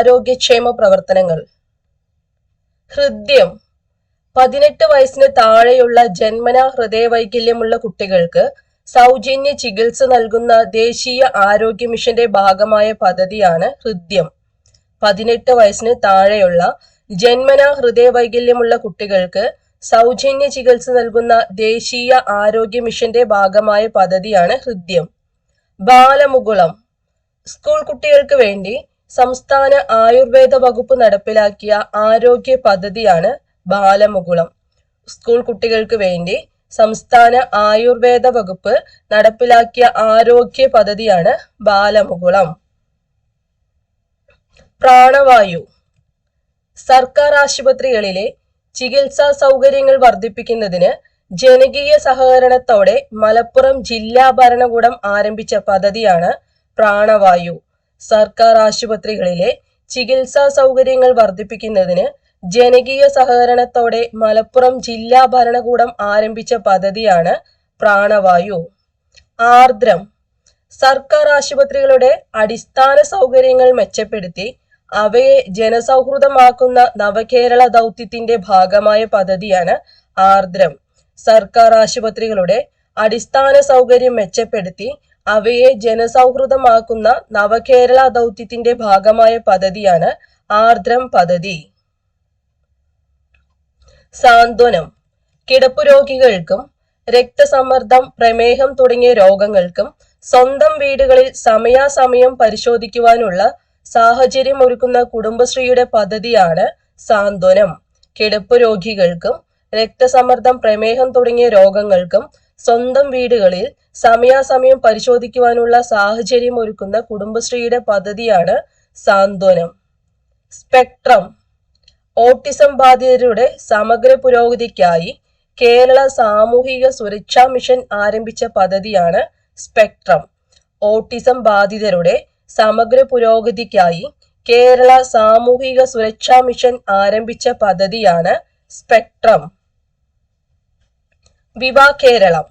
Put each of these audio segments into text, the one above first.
ആരോഗ്യക്ഷേമ പ്രവർത്തനങ്ങൾ. ഹൃദ്യം. പതിനെട്ട് വയസ്സിന് താഴെയുള്ള ജന്മന ഹൃദയവൈകല്യമുള്ള കുട്ടികൾക്ക് സൗജന്യ ചികിത്സ നൽകുന്ന ദേശീയ ആരോഗ്യ മിഷന്റെ ഭാഗമായ പദ്ധതിയാണ് ഹൃദ്യം. പതിനെട്ട് വയസ്സിന് താഴെയുള്ള ജന്മന ഹൃദയവൈകല്യമുള്ള കുട്ടികൾക്ക് സൗജന്യ ചികിത്സ നൽകുന്ന ദേശീയ ആരോഗ്യ മിഷന്റെ ഭാഗമായ പദ്ധതിയാണ് ഹൃദ്യം. ബാലമുകുളം. സ്കൂൾ കുട്ടികൾക്ക് വേണ്ടി സംസ്ഥാന ആയുർവേദ വകുപ്പ് നടപ്പിലാക്കിയ ആരോഗ്യ പദ്ധതിയാണ് ബാലമുകുളം. സ്കൂൾ കുട്ടികൾക്ക് വേണ്ടി സംസ്ഥാന ആയുർവേദ വകുപ്പ് നടപ്പിലാക്കിയ ആരോഗ്യ പദ്ധതിയാണ് ബാലമുകുളം. പ്രാണവായു. സർക്കാർ ആശുപത്രികളിലെ ചികിത്സാ സൗകര്യങ്ങൾ വർദ്ധിപ്പിക്കുന്നതിന് ജനകീയ സഹകരണത്തോടെ മലപ്പുറം ജില്ലാ ഭരണകൂടം ആരംഭിച്ച പദ്ധതിയാണ് പ്രാണവായു. സർക്കാർ ആശുപത്രികളിലെ ചികിത്സാ സൗകര്യങ്ങൾ വർദ്ധിപ്പിക്കുന്നതിന് ജനകീയ സഹകരണത്തോടെ മലപ്പുറം ജില്ലാ ഭരണകൂടം ആരംഭിച്ച പദ്ധതിയാണ് പ്രാണവായു. ആർദ്രം. സർക്കാർ ആശുപത്രികളുടെ അടിസ്ഥാന സൗകര്യങ്ങൾ മെച്ചപ്പെടുത്തി അവയെ ജനസൗഹൃദമാക്കുന്ന നവകേരള ദൗത്യത്തിന്റെ ഭാഗമായ പദ്ധതിയാണ് ആർദ്രം. സർക്കാർ ആശുപത്രികളുടെ അടിസ്ഥാന സൗകര്യം മെച്ചപ്പെടുത്തി അവയെ ജനസൗഹൃദമാക്കുന്ന നവകേരള ദൗത്യത്തിന്റെ ഭാഗമായ പദ്ധതിയാണ് ആർദ്രം പദ്ധതി. സാന്ത്വനം. കിടപ്പു രോഗികൾക്കും രക്തസമ്മർദ്ദം പ്രമേഹം തുടങ്ങിയ രോഗങ്ങൾക്കും സ്വന്തം വീടുകളിൽ സമയാസമയം പരിശോധിക്കുവാനുള്ള സാഹചര്യം ഒരുക്കുന്ന കുടുംബശ്രീയുടെ പദ്ധതിയാണ് സാന്ത്വനം. കിടപ്പു രോഗികൾക്കും രക്തസമ്മർദ്ദം പ്രമേഹം തുടങ്ങിയ രോഗങ്ങൾക്കും സ്വന്തം വീടുകളിൽ സമയാസമയം പരിശോധിക്കുവാനുള്ള സാഹചര്യം ഒരുക്കുന്ന കുടുംബശ്രീയുടെ പദ്ധതിയാണ് സാന്ത്വനം. സ്പെക്ട്രം ഓട്ടിസം ബാധിതരുടെ സമഗ്ര പുരോഗതിക്കായി കേരള സാമൂഹിക സുരക്ഷാ മിഷൻ ആരംഭിച്ച പദ്ധതിയാണ് സ്പെക്ട്രം. ഓട്ടിസം ബാധിതരുടെ സമഗ്ര പുരോഗതിക്കായി കേരള സാമൂഹിക സുരക്ഷാ മിഷൻ ആരംഭിച്ച പദ്ധതിയാണ് സ്പെക്ട്രം. വിവാ കേരളം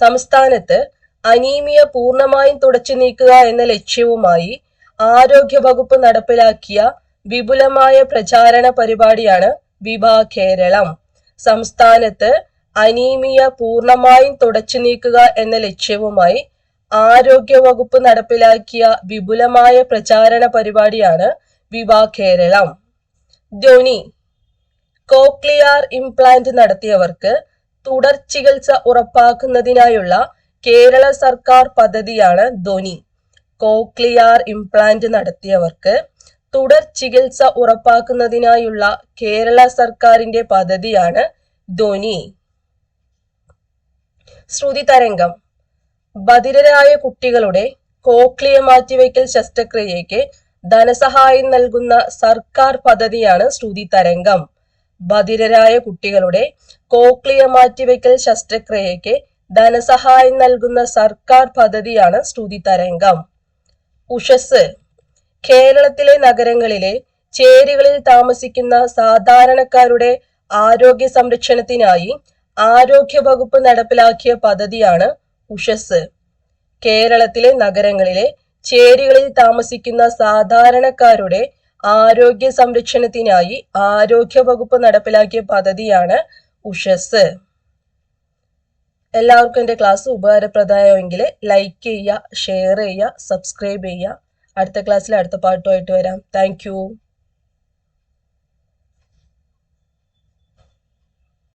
സംസ്ഥാനത്ത് അനീമിയ പൂർണമായും തുടച്ചു നീക്കുക എന്ന ലക്ഷ്യവുമായി ആരോഗ്യ വകുപ്പ് നടപ്പിലാക്കിയ വിപുലമായ പ്രചാരണ പരിപാടിയാണ് വിഭാ കേരളം. സംസ്ഥാനത്ത് അനീമിയ പൂർണമായും തുടച്ചു നീക്കുക എന്ന ലക്ഷ്യവുമായി ആരോഗ്യ വകുപ്പ് നടപ്പിലാക്കിയ വിപുലമായ പ്രചാരണ പരിപാടിയാണ് വിവാ കേരളം. ധ്വനി കോക്ലിയാർ ഇംപ്ലാന്റ് നടത്തിയവർക്ക് തുടർ ചികിത്സ ഉറപ്പാക്കുന്നതിനായുള്ള കേരള സർക്കാർ പദ്ധതിയാണ് ധ്വനി കോക്ലിയാർ ഇംപ്ലാന്റ് നടത്തിയവർക്ക് തുടർ ചികിത്സ ഉറപ്പാക്കുന്നതിനായുള്ള കേരള സർക്കാരിന്റെ പദ്ധതിയാണ് ധ്വനി ശ്രുതി തരംഗം. ബധിരരായ കുട്ടികളുടെ കോക്ലിയ മാറ്റിവെക്കൽ ശസ്ത്രക്രിയയ്ക്ക് ധനസഹായം നൽകുന്ന സർക്കാർ പദ്ധതിയാണ് ശ്രുതി തരംഗം. ബധിരരായ കുട്ടികളുടെ കോക്ലിയ മാറ്റിവെക്കൽ ശസ്ത്രക്രിയയ്ക്ക് ധനസഹായം നൽകുന്ന സർക്കാർ പദ്ധതിയാണ് സ്തുതി തരംഗം. ഉഷസ് കേരളത്തിലെ നഗരങ്ങളിലെ ചേരികളിൽ താമസിക്കുന്ന സാധാരണക്കാരുടെ ആരോഗ്യ സംരക്ഷണത്തിനായി ആരോഗ്യ വകുപ്പ് നടപ്പിലാക്കിയ പദ്ധതിയാണ് ഉഷസ്. കേരളത്തിലെ നഗരങ്ങളിലെ ചേരികളിൽ താമസിക്കുന്ന സാധാരണക്കാരുടെ ആരോഗ്യ സംരക്ഷണത്തിനായി ആരോഗ്യ വകുപ്പ് നടപ്പിലാക്കിയ പദ്ധതിയാണ് ഉഷസ്. എല്ലാവർക്കും എന്റെ ക്ലാസ് ഉപകാരപ്രദമായെങ്കിൽ ലൈക്ക് ചെയ്യുക ഷെയർ ചെയ്യുക സബ്സ്ക്രൈബ് ചെയ്യുക. അടുത്ത ക്ലാസ്സിൽ അടുത്ത പാട്ടുമായിട്ട് വരാം. താങ്ക്